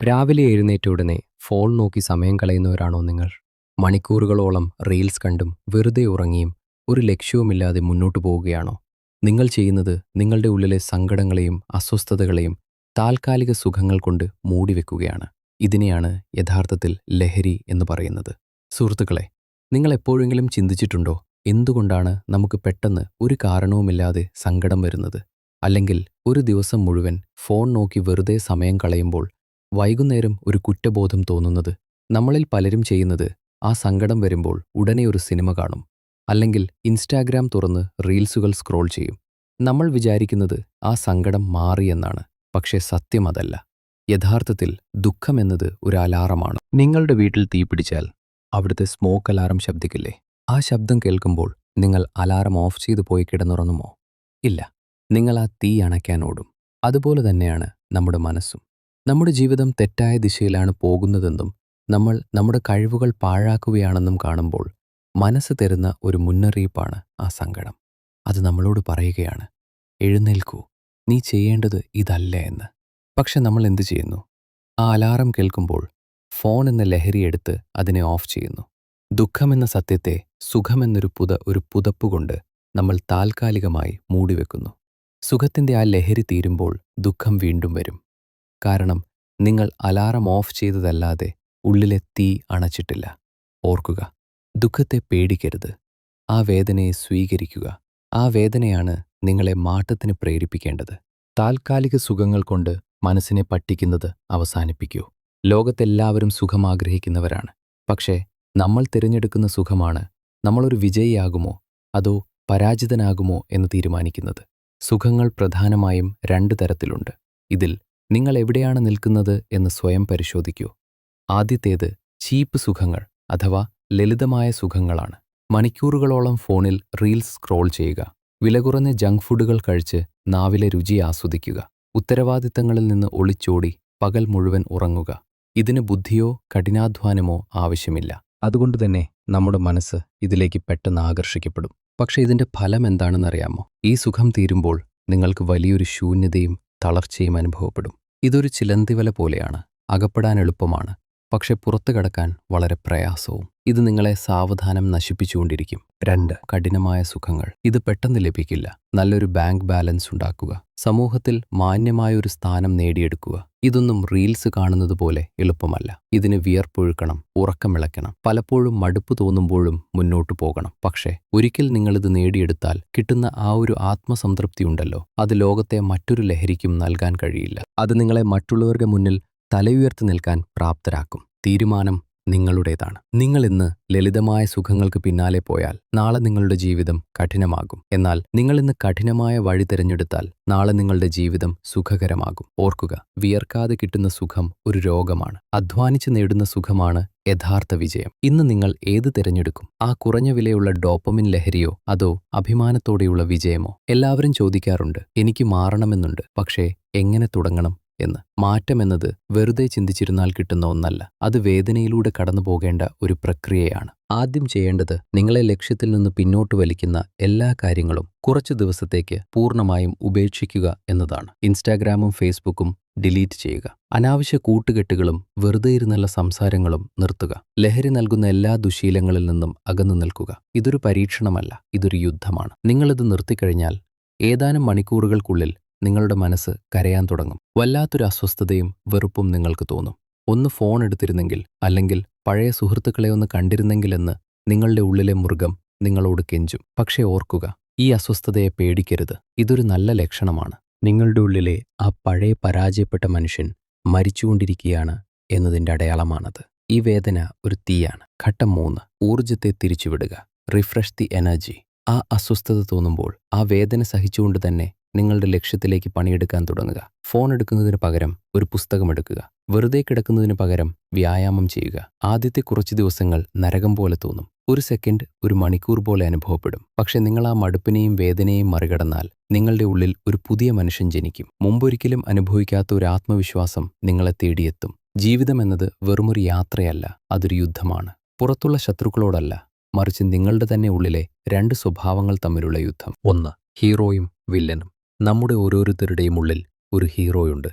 രാവിലെ എഴുന്നേറ്റ ഉടനെ ഫോൺ നോക്കി സമയം കളയുന്നവരാണോ നിങ്ങൾ? മണിക്കൂറുകളോളം റീൽസ് കണ്ടും വെറുതെ ഉറങ്ങിയും ഒരു ലക്ഷ്യവുമില്ലാതെ മുന്നോട്ടു പോവുകയാണോ? നിങ്ങൾ ചെയ്യുന്നത് നിങ്ങളുടെ ഉള്ളിലെ സങ്കടങ്ങളെയും അസ്വസ്ഥതകളെയും താൽക്കാലിക സുഖങ്ങൾ കൊണ്ട് മൂടിവെക്കുകയാണ്. ഇതിനെയാണ് യഥാർത്ഥത്തിൽ ലഹരി എന്ന് പറയുന്നത്. സുഹൃത്തുക്കളെ നിങ്ങൾ എപ്പോഴെങ്കിലും ചിന്തിച്ചിട്ടുണ്ടോ? എന്തുകൊണ്ടാണ് നമുക്ക് പെട്ടെന്ന് ഒരു കാരണവുമില്ലാതെ സങ്കടം വരുന്നത്? അല്ലെങ്കിൽ ഒരു ദിവസം മുഴുവൻ ഫോൺ നോക്കി വെറുതെ സമയം കളയുമ്പോൾ വൈകുന്നേരം ഒരു കുറ്റബോധം തോന്നുന്നത് നമ്മളിൽ പലരും ചെയ്യുന്നത് ആ സങ്കടം വരുമ്പോൾ ഉടനെ ഒരു സിനിമ കാണും. അല്ലെങ്കിൽ ഇൻസ്റ്റാഗ്രാം തുറന്ന് റീൽസുകൾ സ്ക്രോൾ ചെയ്യും. നമ്മൾ വിചാരിക്കുന്നത് ആ സങ്കടം മാറിയെന്നാണ്. പക്ഷേ സത്യം അതല്ല. യഥാർത്ഥത്തിൽ ദുഃഖമെന്നത് ഒരു അലാറമാണ്. നിങ്ങളുടെ വീട്ടിൽ തീ പിടിച്ചാൽ അവിടുത്തെ സ്മോക്ക് അലാറം ശബ്ദിക്കില്ലേ? ആ ശബ്ദം കേൾക്കുമ്പോൾ നിങ്ങൾ അലാറം ഓഫ് ചെയ്തു പോയി കിടന്നുറങ്ങുമോ? ഇല്ല. നിങ്ങൾ ആ തീ അണയ്ക്കാൻ ഓടും. അതുപോലെ തന്നെയാണ് നമ്മുടെ മനസ്സും. നമ്മുടെ ജീവിതം തെറ്റായ ദിശയിലാണ് പോകുന്നതെന്നും നമ്മൾ നമ്മുടെ കഴിവുകൾ പാഴാക്കുകയാണെന്നും കാണുമ്പോൾ മനസ്സ് തരുന്ന ഒരു മുന്നറിയിപ്പാണ് ആ സങ്കടം. അത് നമ്മളോട് പറയുകയാണ് എഴുന്നേൽക്കൂ നീ ചെയ്യേണ്ടത് ഇതല്ല എന്ന്. പക്ഷെ നമ്മൾ എന്തു ചെയ്യുന്നു? ആ അലാറം കേൾക്കുമ്പോൾ ഫോൺ എന്ന ലഹരിയെടുത്ത് അതിനെ ഓഫ് ചെയ്യുന്നു. ദുഃഖമെന്ന സത്യത്തെ സുഖമെന്നൊരു പുത ഒരു പുതപ്പുകൊണ്ട് നമ്മൾ താൽക്കാലികമായി മൂടിവെക്കുന്നു. സുഖത്തിന്റെ ആ ലഹരി തീരുമ്പോൾ ദുഃഖം വീണ്ടും വരും. കാരണം നിങ്ങൾ അലാറം ഓഫ് ചെയ്തതല്ലാതെ ഉള്ളിലെ തീ അണച്ചിട്ടില്ല. ഓർക്കുക ദുഃഖത്തെ പേടിക്കരുത്. ആ വേദനയെ സ്വീകരിക്കുക. ആ വേദനയാണ് നിങ്ങളെ മാറ്റത്തിന് പ്രേരിപ്പിക്കേണ്ടത്. താൽക്കാലിക സുഖങ്ങൾ കൊണ്ട് മനസ്സിനെ പട്ടിക്കുന്നത് അവസാനിപ്പിക്കൂ. ലോകത്തെല്ലാവരും സുഖം ആഗ്രഹിക്കുന്നവരാണ് പക്ഷേ നമ്മൾ തിരഞ്ഞെടുക്കുന്ന സുഖമാണ് നമ്മളൊരു വിജയിയാകുമോ? അതോ പരാജിതനാകുമോ എന്ന് തീരുമാനിക്കുന്നത്? സുഖങ്ങൾ പ്രധാനമായും രണ്ട് തരത്തിലുണ്ട്. ഇതിൽ നിങ്ങൾ എവിടെയാണ് നിൽക്കുന്നത് എന്ന് സ്വയം പരിശോധിക്കൂ. ആദ്യത്തേത് ചീപ്പ് സുഖങ്ങൾ അഥവാ ലളിതമായ സുഖങ്ങളാണ്. മണിക്കൂറുകളോളം ഫോണിൽ റീൽസ് സ്ക്രോൾ ചെയ്യുക. വില കുറഞ്ഞ ജങ്ക് ഫുഡുകൾ കഴിച്ച് നാവിലെ രുചി ആസ്വദിക്കുക. ഉത്തരവാദിത്തങ്ങളിൽ നിന്ന് ഒളിച്ചോടി പകൽ മുഴുവൻ ഉറങ്ങുക. ഇതിന് ബുദ്ധിയോ കഠിനാധ്വാനമോ ആവശ്യമില്ല. അതുകൊണ്ടുതന്നെ നമ്മുടെ മനസ്സ് ഇതിലേക്ക് പെട്ടെന്ന് ആകർഷിക്കപ്പെടും. പക്ഷേ ഇതിന്റെ ഫലം എന്താണെന്നറിയാമോ? ഈ സുഖം തീരുമ്പോൾ നിങ്ങൾക്ക് വലിയൊരു ശൂന്യതയും തളർച്ചയും അനുഭവപ്പെടും. ഇതൊരു ചിലന്തിവല പോലെയാണ്. അകപ്പെടാൻ എളുപ്പമാണ്. പക്ഷെ പുറത്തു കടക്കാൻ വളരെ പ്രയാസവും. ഇത് നിങ്ങളെ സാവധാനം നശിപ്പിച്ചുകൊണ്ടിരിക്കും. രണ്ട്. കഠിനമായ സുഖങ്ങൾ. ഇത് പെട്ടെന്ന് ലഭിക്കില്ല. നല്ലൊരു ബാങ്ക് ബാലൻസ് ഉണ്ടാക്കുക. സമൂഹത്തിൽ മാന്യമായ ഒരു സ്ഥാനം നേടിയെടുക്കുക. ഇതൊന്നും റീൽസ് കാണുന്നത് പോലെ എളുപ്പമല്ല. ഇതിന് വിയർപ്പൊഴുക്കണം ഉറക്കമിളയ്ക്കണം പലപ്പോഴും മടുപ്പ് തോന്നുമ്പോഴും മുന്നോട്ടു പോകണം. പക്ഷേ ഒരിക്കൽ നിങ്ങളിത് നേടിയെടുത്താൽ കിട്ടുന്ന ആ ഒരു ആത്മസംതൃപ്തി ഉണ്ടല്ലോ. അത് ലോകത്തെ മറ്റൊരു ലഹരിക്കും നൽകാൻ കഴിയില്ല. അത് നിങ്ങളെ മറ്റുള്ളവരുടെ മുന്നിൽ തലയുയർത്തി നിൽക്കാൻ പ്രാപ്തരാക്കും. തീരുമാനം നിങ്ങളുടേതാണ്. നിങ്ങൾ ഇന്ന് ലളിതമായ സുഖങ്ങൾക്ക് പിന്നാലെ പോയാൽ നാളെ നിങ്ങളുടെ ജീവിതം കഠിനമാകും. എന്നാൽ നിങ്ങൾ ഇന്ന് കഠിനമായ വഴി തിരഞ്ഞെടുത്താൽ നാളെ നിങ്ങളുടെ ജീവിതം സുഖകരമാകും. ഓർക്കുക വിയർക്കാതെ കിട്ടുന്ന സുഖം ഒരു രോഗമാണ്. അധ്വാനിച്ച് നേടുന്ന സുഖമാണ് യഥാർത്ഥ വിജയം. ഇന്ന് നിങ്ങൾ ഏത് തിരഞ്ഞെടുക്കും? ആ കുറഞ്ഞ വിലയുള്ള ഡോപ്പമിൻ ലഹരിയോ അതോ അഭിമാനത്തോടെയുള്ള വിജയമോ? എല്ലാവരും ചോദിക്കാറുണ്ട് എനിക്ക് മാറണമെന്നുണ്ട്. പക്ഷേ എങ്ങനെ തുടങ്ങണം? എന്ന്. മാറ്റമെന്നത് വെറുതെ ചിന്തിച്ചിരുന്നാൽ കിട്ടുന്ന ഒന്നല്ല. അത് വേദനയിലൂടെ കടന്നു പോകേണ്ട ഒരു പ്രക്രിയയാണ്. ആദ്യം ചെയ്യേണ്ടത് നിങ്ങളെ ലക്ഷ്യത്തിൽ നിന്ന് പിന്നോട്ട് വലിക്കുന്ന എല്ലാ കാര്യങ്ങളും കുറച്ചു ദിവസത്തേക്ക് പൂർണമായും ഉപേക്ഷിക്കുക എന്നതാണ്. ഇൻസ്റ്റാഗ്രാമും ഫേസ്ബുക്കും ഡിലീറ്റ് ചെയ്യുക. അനാവശ്യ കൂട്ടുകെട്ടുകളും വെറുതെ ഇരുന്നുള്ള സംസാരങ്ങളും നിർത്തുക. ലഹരി നൽകുന്ന എല്ലാ ദുശീലങ്ങളിൽ നിന്നും അകന്നു നിൽക്കുക. ഇതൊരു പരീക്ഷണമല്ല ഇതൊരു യുദ്ധമാണ്. നിങ്ങളിത് നിർത്തിക്കഴിഞ്ഞാൽ ഏതാനും മണിക്കൂറുകൾക്കുള്ളിൽ നിങ്ങളുടെ മനസ്സ് കരയാൻ തുടങ്ങും. വല്ലാത്തൊരു അസ്വസ്ഥതയും വെറുപ്പും നിങ്ങൾക്ക് തോന്നും. ഒന്ന് ഫോൺ എടുത്തിരുന്നെങ്കിൽ അല്ലെങ്കിൽ പഴയ സുഹൃത്തുക്കളെ ഒന്ന് കണ്ടിരുന്നെങ്കിലെന്ന് നിങ്ങളുടെ ഉള്ളിലെ മൃഗം നിങ്ങളോട് കെഞ്ചും. പക്ഷേ ഓർക്കുക ഈ അസ്വസ്ഥതയെ പേടിക്കരുത്. ഇതൊരു നല്ല ലക്ഷണമാണ്. നിങ്ങളുടെ ഉള്ളിലെ ആ പഴയ പരാജയപ്പെട്ട മനുഷ്യൻ മരിച്ചുകൊണ്ടിരിക്കുകയാണ് എന്നതിന്റെ അടയാളമാണത്. ഈ വേദന ഒരു തീയാണ്. ഘട്ടം മൂന്ന്. ഊർജത്തെ തിരിച്ചുവിടുക. Refresh the energy. ആ അസ്വസ്ഥത തോന്നുമ്പോൾ ആ വേദന സഹിച്ചുകൊണ്ട് തന്നെ നിങ്ങളുടെ ലക്ഷ്യത്തിലേക്ക് പണിയെടുക്കാൻ തുടങ്ങുക. ഫോൺ എടുക്കുന്നതിന് പകരം ഒരു പുസ്തകം എടുക്കുക. വെറുതെ കിടക്കുന്നതിന് പകരം വ്യായാമം ചെയ്യുക. ആദ്യത്തെ കുറച്ച് ദിവസങ്ങൾ നരകം പോലെ തോന്നും. ഒരു സെക്കൻഡ് ഒരു മണിക്കൂർ പോലെ അനുഭവപ്പെടും. പക്ഷെ നിങ്ങൾ ആ മടുപ്പിനെയും വേദനയെയും മറികടന്നാൽ നിങ്ങളുടെ ഉള്ളിൽ ഒരു പുതിയ മനുഷ്യൻ ജനിക്കും. മുമ്പൊരിക്കലും അനുഭവിക്കാത്ത ഒരു ആത്മവിശ്വാസം നിങ്ങളെ തേടിയെത്തും. ജീവിതം എന്നത് വെറുമൊരു യാത്രയല്ല അതൊരു യുദ്ധമാണ്. പുറത്തുള്ള ശത്രുക്കളോടല്ല മറിച്ച് നിങ്ങളുടെ തന്നെ ഉള്ളിലെ രണ്ട് സ്വഭാവങ്ങൾ തമ്മിലുള്ള യുദ്ധം. ഒന്ന് ഹീറോയും വില്ലനും. നമ്മുടെ ഓരോരുത്തരുടെയും ഉള്ളിൽ ഒരു ഹീറോയുണ്ട്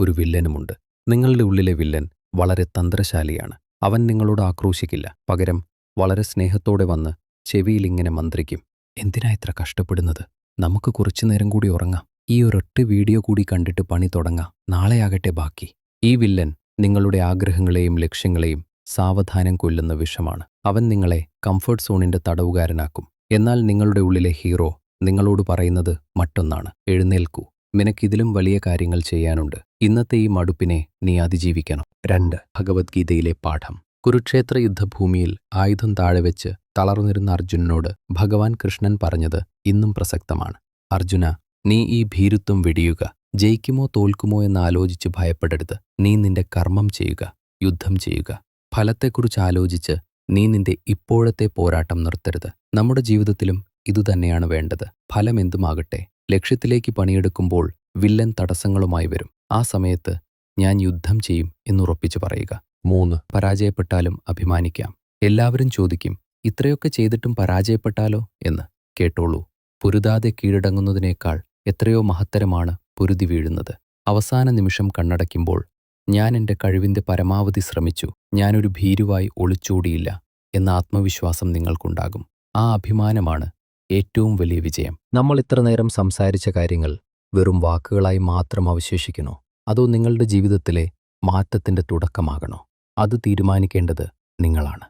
ഒരു വില്ലനുമുണ്ട്. നിങ്ങളുടെ ഉള്ളിലെ വില്ലൻ വളരെ തന്ത്രശാലിയാണ്. അവൻ നിങ്ങളോട് ആക്രോശിക്കില്ല. പകരം വളരെ സ്നേഹത്തോടെ വന്ന് ചെവിയിൽ ഇങ്ങനെ മന്ത്രിക്കും എന്തിനാ ഇത്ര കഷ്ടപ്പെടുന്നത്? നമുക്ക് കുറച്ചു നേരം കൂടി ഉറങ്ങാം. ഈ ഒരൊറ്റ വീഡിയോ കൂടി കണ്ടിട്ട് പണി തുടങ്ങാം. നാളെയാകട്ടെ ബാക്കി. ഈ വില്ലൻ നിങ്ങളുടെ ആഗ്രഹങ്ങളെയും ലക്ഷ്യങ്ങളെയും സാവധാനം കൊല്ലുന്ന വിഷമാണ്. അവൻ നിങ്ങളെ കംഫർട്ട് സോണിന്റെ തടവുകാരനാക്കും. എന്നാൽ നിങ്ങളുടെ ഉള്ളിലെ ഹീറോ നിങ്ങളോട് പറയുന്നത് മറ്റൊന്നാണ്. എഴുന്നേൽക്കൂ. നിനക്കിതിലും വലിയ കാര്യങ്ങൾ ചെയ്യാനുണ്ട്. ഇന്നത്തെ ഈ മടുപ്പിനെ നീ അതിജീവിക്കണം. രണ്ട്. ഭഗവത്ഗീതയിലെ പാഠം. കുരുക്ഷേത്ര യുദ്ധഭൂമിയിൽ ആയുധം താഴെ വെച്ച് തളർന്നിരുന്ന അർജുനനോട് ഭഗവാൻ കൃഷ്ണൻ പറഞ്ഞത് ഇന്നും പ്രസക്തമാണ്. അർജുന നീ ഈ ഭീരുത്വം വെടിയുക. ജയിക്കുമോ തോൽക്കുമോ എന്ന് ആലോചിച്ച് ഭയപ്പെടരുത്. നീ നിന്റെ കർമ്മം ചെയ്യുക. യുദ്ധം ചെയ്യുക. ഫലത്തെക്കുറിച്ച് ആലോചിച്ച് നീ നിന്റെ ഇപ്പോഴത്തെ പോരാട്ടം നിർത്തരുത്. നമ്മുടെ ജീവിതത്തിലും ഇതുതന്നെയാണ് വേണ്ടത്. ഫലം എന്തുമാകട്ടെ ലക്ഷ്യത്തിലേക്ക് പണിയെടുക്കുമ്പോൾ വില്ലൻ തടസ്സങ്ങളുമായി വരും. ആ സമയത്ത് ഞാൻ യുദ്ധം ചെയ്യും എന്നുറപ്പിച്ചു പറയുക. മൂന്ന് പരാജയപ്പെട്ടാലും അഭിമാനിക്കാം. എല്ലാവരും ചോദിക്കും ഇത്രയൊക്കെ ചെയ്തിട്ടും പരാജയപ്പെട്ടാലോ എന്ന്. കേട്ടോളൂ പൊരുതാതെ കീഴടങ്ങുന്നതിനേക്കാൾ എത്രയോ മഹത്തരമാണ് പൊരുതി വീഴുന്നത്. അവസാന നിമിഷം കണ്ണടയ്ക്കുമ്പോൾ ഞാൻ എന്റെ കഴിവിന്റെ പരമാവധി ശ്രമിച്ചു ഞാനൊരു ഭീരുവായി ഒളിച്ചോടിയില്ല എന്ന ആത്മവിശ്വാസം നിങ്ങൾക്കുണ്ടാകും. ആ അഭിമാനമാണ് ഏറ്റവും വലിയ വിജയം. നമ്മൾ ഇത്ര നേരം സംസാരിച്ച കാര്യങ്ങൾ വെറും വാക്കുകളായി മാത്രം അവശേഷിക്കണോ അതോ നിങ്ങളുടെ ജീവിതത്തിലെ മാറ്റത്തിന്റെ തുടക്കമാകണോ? അത് തീരുമാനിക്കേണ്ടത് നിങ്ങളാണ്.